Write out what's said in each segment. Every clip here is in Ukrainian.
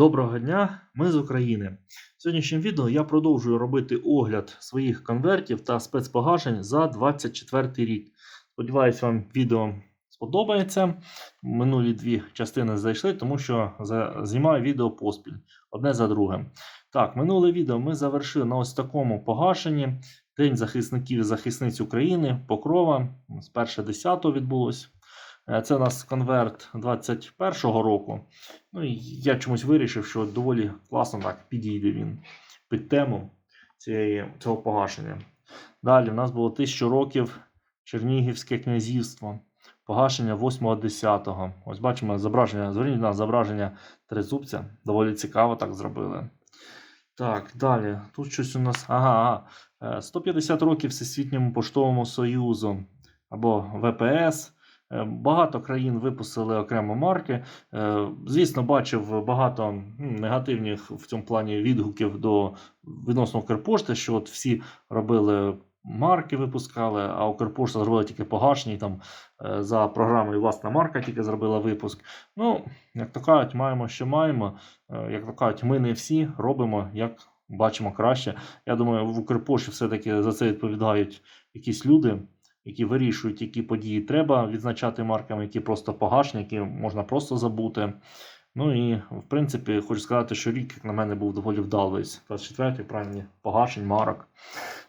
Доброго дня, ми з України. В сьогоднішньому відео я продовжую робити огляд своїх конвертів та спецпогашень за 24 рік. Сподіваюсь, вам відео сподобається. Минулі дві частини зайшли, тому що знімаю відео поспіль одне за другим. Так, минуле відео ми завершили на ось такому погашенні. День захисників і захисниць України, Покрова. З 1.10 відбулось. Е, Це у нас конверт 21-го року. Ну і я чомусь вирішив, що доволі класно так підійде він під тему цієї, цього погашення. Далі в нас було 1000 років Чернігівське князівство. Погашення 8-10. Ось бачимо зображення. Зверніть на зображення тризубця. Доволі цікаво так зробили. Так, далі. Тут щось у нас. Ага, ага. Е, 150 років Всесвітньому поштовому союзу або ВПС. Е, Багато країн випустили окремо марки. Е, Звісно, бачив багато негативних в цьому плані відгуків до відносно Укрпошти, що от всі робили марки, випускали, а Укрпошта зробила тільки погашені. Там е, за програмою власна марка тільки зробила випуск. Ну, як то кажуть, маємо, що маємо. Як то кажуть, ми не всі робимо, як бачимо краще. Я думаю, в Укрпошті все-таки за це відповідають якісь люди які вирішують, які події треба відзначати марками, які просто погашені, які можна просто забути. Ну і в принципі, хочу сказати, що рік, як на мене, був доволі вдалий. 24-й, правильні погашень, марок.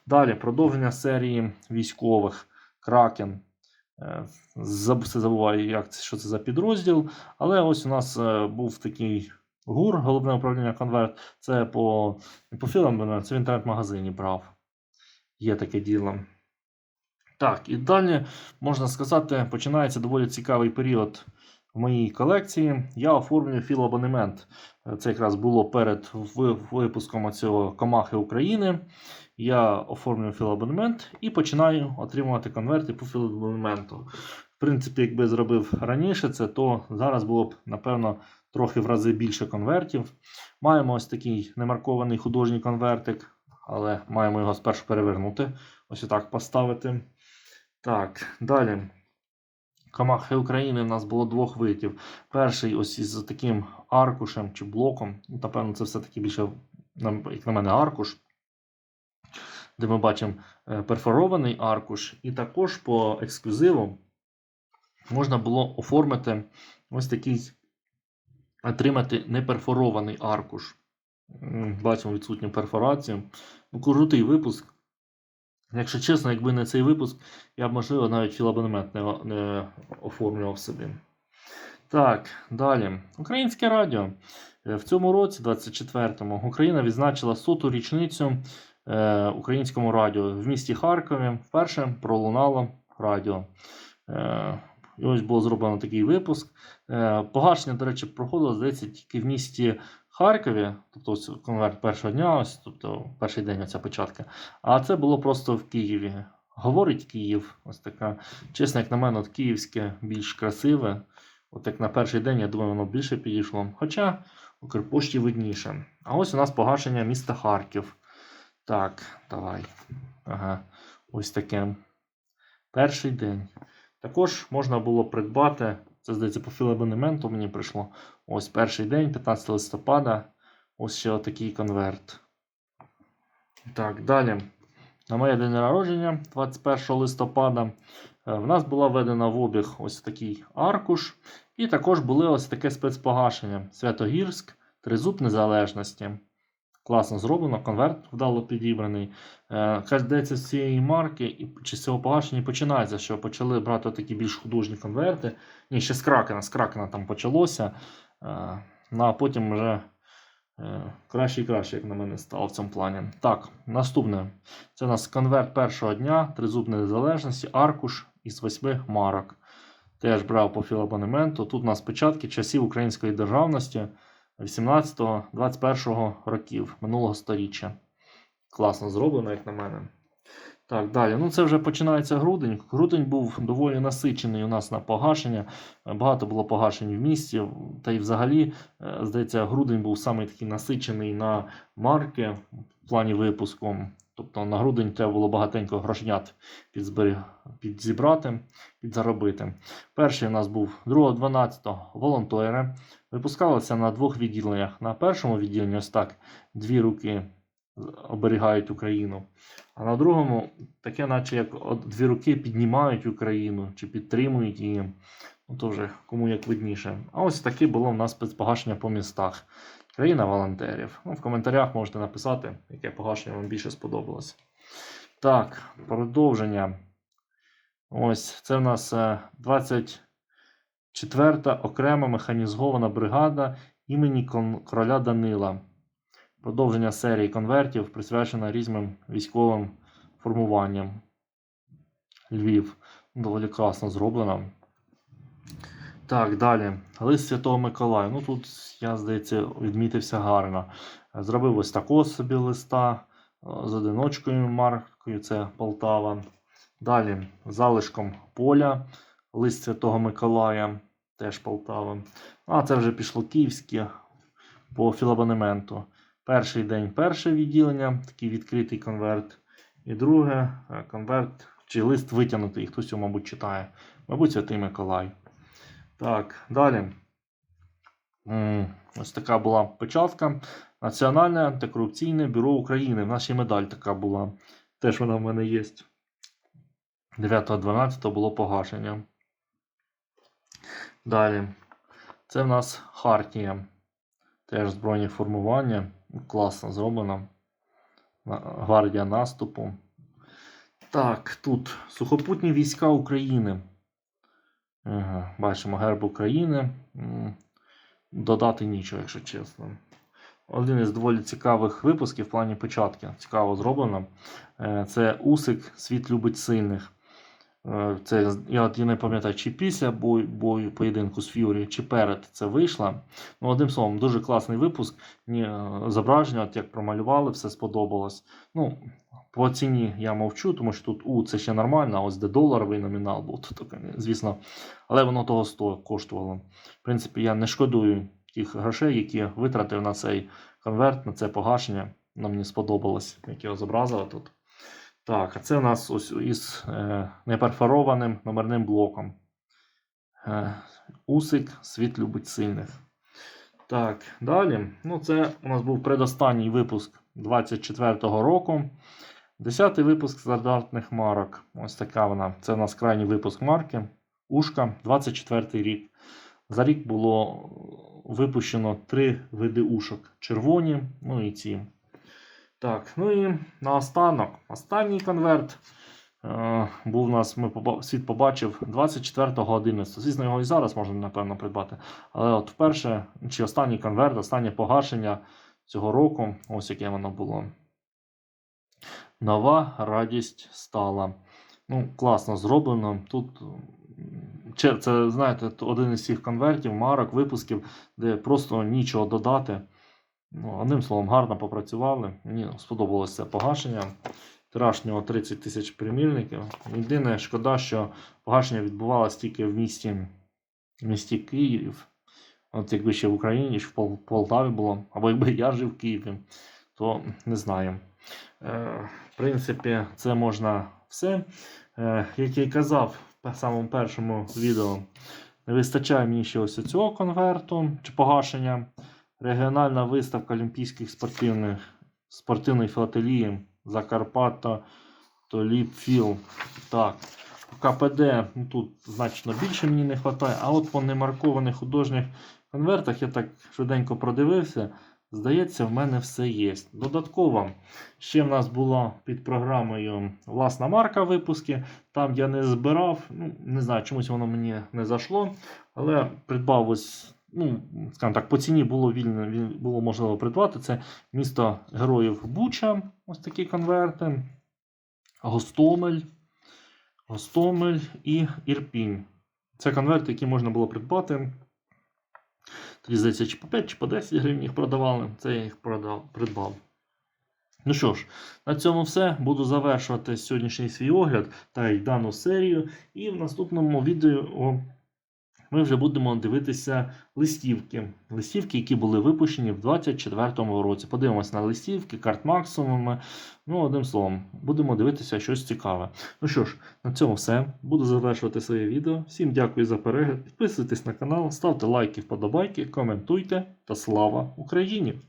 Далі продовження серії військових Кракен. Е, Все забуваю, як це, що це за підрозділ. Але ось у нас е, був такий ГУР, головне управління конверт. Це по, по філам, це в інтернет-магазині брав. Є таке діло. Так, і далі, можна сказати, починається доволі цікавий період в моїй колекції. Я оформлюю філабонемент. Це якраз було перед випуском цього Комахи України. Я оформлюю філабонемент і починаю отримувати конверти по філабонементу. В принципі, якби зробив раніше це, то зараз було б, напевно, трохи в рази більше конвертів. Маємо ось такий немаркований художній конвертик, але маємо його спершу перевернути. Ось отак поставити. Так, далі. Камахи України в нас було двох видів. Перший ось із таким аркушем чи блоком. Ну, Напевно, це все-таки більше, як на мене, аркуш, де ми бачимо е, перфорований аркуш. І також по ексклюзиву можна було оформити ось такий, отримати неперфорований аркуш. Бачимо відсутню перфорацію. Ну, крутий випуск. Якщо чесно, якби не цей випуск, я б, можливо, навіть філабонемент не, не оформлював собі. Так, далі. Українське радіо. Е, В цьому році, 24-му, Україна відзначила соту річницю е, українському радіо. В місті Харкові вперше пролунало радіо. Е, і ось було зроблено такий випуск. Е, погашення, до речі, проходило, здається, тільки в місті Харкові, тобто конверт першого дня, ось, тобто перший день оця початка. А це було просто в Києві. Говорить Київ, ось така. Чесно, як на мене, от київське більш красиве. От як на перший день, я думаю, воно більше підійшло. Хоча Укрпошті видніше. А ось у нас погашення міста Харків. Так, давай. Ага, ось таке. Перший день. Також можна було придбати. Це здається по філабонементу мені прийшло. Ось перший день, 15 листопада. Ось ще отакий конверт. Так, далі. На моє день народження, 21 листопада, е, в нас була введена в обіг ось такий аркуш. І також були ось таке спецпогашення. Святогірськ, Тризуб Незалежності. Класно зроблено, конверт вдало підібраний. Е, Каже, здається, з цієї марки і чи з цього погашення починається, що почали брати такі більш художні конверти. Ні, ще з кракена, з кракена там почалося. Е, Ну а потім вже е, краще і краще, як на мене, стало в цьому плані. Так, наступне. Це у нас конверт першого дня, тризуб незалежності, аркуш із восьми марок. Теж брав по філабонементу. Тут у нас печатки часів української державності 18-21 років минулого століття. Класно зроблено, як на мене. Так, далі. Ну, це вже починається грудень. Грудень був доволі насичений у нас на погашення. Багато було погашень в місті. Та й взагалі, е, здається, грудень був саме такий насичений на марки в плані випуску. Тобто на грудень треба було багатенько грошенят підзібрати, підзаробити. Перший у нас був 2.12 волонтери. Випускалися на двох відділеннях. На першому відділенні ось так дві руки оберігають Україну. А на другому таке, наче як дві руки піднімають Україну чи підтримують її. Ну, то вже кому як видніше. А ось таке було в нас спецпогашення по містах. Країна волонтерів. Ну, в коментарях можете написати, яке погашення вам більше сподобалося. Так, продовження. Ось це в нас е, 24-та окрема механізована бригада імені короля Данила. Продовження серії конвертів присвячена різним військовим формуванням. Львів. Доволі класно зроблено. Так, далі. Лист Святого Миколая. Ну тут, я, здається, відмітився гарно. Зробив ось такого собі листа е, з одиночкою маркою, це Полтава. Далі залишком поля. Лист Святого Миколая, теж Полтава. А це вже пішло київське по філабонементу. Перший день перше відділення, такий відкритий конверт. І друге е, конверт чи лист витягнутий, хтось його, мабуть, читає. Мабуть, Святий Миколай. Так, далі. Ось така була печатка. Національне антикорупційне бюро України. В ще медаль така була. Теж вона в мене є. 9.12 було погашення. Далі. Це в нас Хартія. Теж збройні формування. Класно зроблено. На- Гвардія наступу. Так, тут сухопутні війська України. Бачимо герб України. Додати нічого, якщо чесно. Один із доволі цікавих випусків в плані початки. Цікаво зроблено. Е, Це Усик Світ любить сильних. Е, Це я от і не пам'ятаю, чи після бою, бою поєдинку з Ф'юрі, чи перед це вийшло. Ну, одним словом, дуже класний випуск. Е, зображення, от як промалювали, все сподобалось. Ну, по ціні я мовчу, тому що тут У це ще нормально, а ось де доларовий номінал був, то звісно, але воно того сто коштувало. В принципі, я не шкодую тих грошей, які витратив на цей конверт, на це погашення. Воно мені сподобалось, як його зобразили тут. Так, а це у нас ось із е, неперфорованим номерним блоком. Е, Усик, світ любить сильних. Так, далі. Ну, це у нас був предостанній випуск 24-го року. Десятий випуск стандартних марок. Ось така вона. Це у нас крайній випуск марки. Ушка, 24 рік. За рік було випущено три види ушок: червоні, ну і ці. Так, ну і наостанок. Останній конверт. Е, був у нас, ми світ побачив 24.11. Звісно, його і зараз можна, напевно, придбати. Але от вперше, чи останній конверт, останнє погашення цього року, ось яке воно було. Нова радість стала. Ну, класно зроблено. Тут це, знаєте, один із цих конвертів, марок, випусків, де просто нічого додати. Ну, одним словом, гарно попрацювали. Мені сподобалося погашення. Тираж нього 30 тисяч примірників. Єдине, шкода, що погашення відбувалося тільки в місті, в місті Київ. От якби ще в Україні, чи в Полтаві було, або якби я жив в Києві, то не знаю. Е, в принципі, це можна все. Е, як я й казав в самому першому відео, не вистачає мені ще ось цього конверту чи погашення. Регіональна виставка Олімпійських спортивних спортивної філателії Закарпатта Толіпфіл. Так, КПД ну, тут значно більше мені не вистачає, а от по немаркованих художніх конвертах я так швиденько продивився. Здається, в мене все є. Додатково, ще в нас була під програмою власна марка випуски. Там я не збирав, ну, не знаю, чомусь воно мені не зайшло. Але придбав ось, ну, скажімо так, по ціні було вільно, було можливо придбати. Це місто Героїв Буча, ось такі конверти. Гостомель, Гостомель і Ірпінь. Це конверти, які можна було придбати. Тоді, здається, чи по 5, чи по 10 гривень їх продавали. Це я їх продав, придбав. Ну що ж, на цьому все. Буду завершувати сьогоднішній свій огляд та й дану серію. І в наступному відео ми вже будемо дивитися листівки. Листівки, які були випущені в 2024 році. Подивимося на листівки, карт максимуми. Ну, одним словом, будемо дивитися щось цікаве. Ну що ж, на цьому все. Буду завершувати своє відео. Всім дякую за перегляд. Підписуйтесь на канал, ставте лайки, вподобайки, коментуйте та слава Україні!